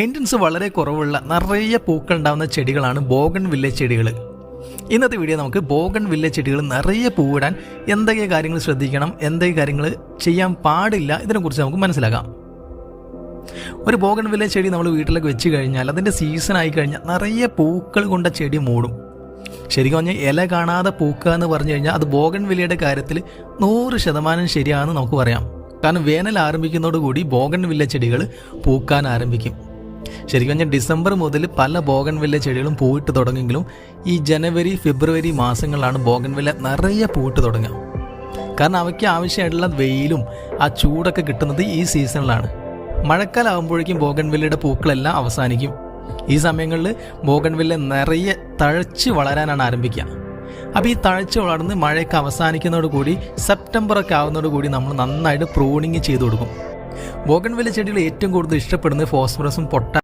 Maintenance വളരെ കുറവുള്ള നിറയെ പൂക്കൾ ഉണ്ടാകുന്ന ചെടികളാണ് ബോഗൺ വില്ല ചെടികൾ ഇന്നത്തെ വീഡിയോ നമുക്ക് ബോഗൺ വില്ല ചെടികൾ നിറയെ പൂവിടാൻ എന്തൊക്കെ കാര്യങ്ങൾ ശ്രദ്ധിക്കണം എന്തൊക്കെ കാര്യങ്ങൾ ചെയ്യാൻ പാടില്ല ഇതിനെക്കുറിച്ച് നമുക്ക് മനസ്സിലാക്കാം. ഒരു ബോഗൺ വില്ല ചെടി നമ്മൾ വീട്ടിലേക്ക് വെച്ച് കഴിഞ്ഞാൽ അതിന്റെ സീസൺ ആയി കഴിഞ്ഞാൽ നിറയെ പൂക്കൾ കൊണ്ട ചെടി മൂടും. ശരിക്കും പറഞ്ഞാൽ ഇല കാണാതെ പൂക്കുക എന്ന് പറഞ്ഞു കഴിഞ്ഞാൽ അത് ബോഗൺ വില്ലയുടെ കാര്യത്തിൽ നൂറ് ശതമാനം ശരിയാണെന്ന് നമുക്ക് പറയാം. കാരണം വേനൽ ആരംഭിക്കുന്നതോടുകൂടി ബോഗൺ വില്ല ചെടികൾ പൂക്കാൻ ആരംഭിക്കും. ശരിക്കും പറഞ്ഞാൽ ഡിസംബർ മുതൽ പല ബോഗൻ വില്ല ചെടികളും പൂവിട്ട് തുടങ്ങുമെങ്കിലും ഈ ജനുവരി ഫെബ്രുവരി മാസങ്ങളിലാണ് ബോഗൻ വില്ല നിറയെ പൂവിട്ട് തുടങ്ങുക. കാരണം അവയ്ക്ക് ആവശ്യമായിട്ടുള്ള വെയിലും ആ ചൂടൊക്കെ കിട്ടുന്നത് ഈ സീസണിലാണ്. മഴക്കാലം ആകുമ്പോഴേക്കും ബോഗൺവില്ലയുടെ പൂക്കളെല്ലാം അവസാനിക്കും. ഈ സമയങ്ങളിൽ ബോഗൺവില്ല നിറയെ തഴച്ച് വളരാനാണ് ആരംഭിക്കുക. അപ്പോൾ ഈ തഴച്ച് വളർന്ന് മഴയൊക്കെ അവസാനിക്കുന്നതോടുകൂടി സെപ്റ്റംബറൊക്കെ ആവുന്നതോടുകൂടി നമ്മൾ നന്നായിട്ട് പ്രൂണിങ് ചെയ്ത് കൊടുക്കും. ബോഗൺവില്ല ചെടികൾ ഏറ്റവും കൂടുതൽ ഇഷ്ടപ്പെടുന്നത് ഫോസ്ഫറസും പൊട്ട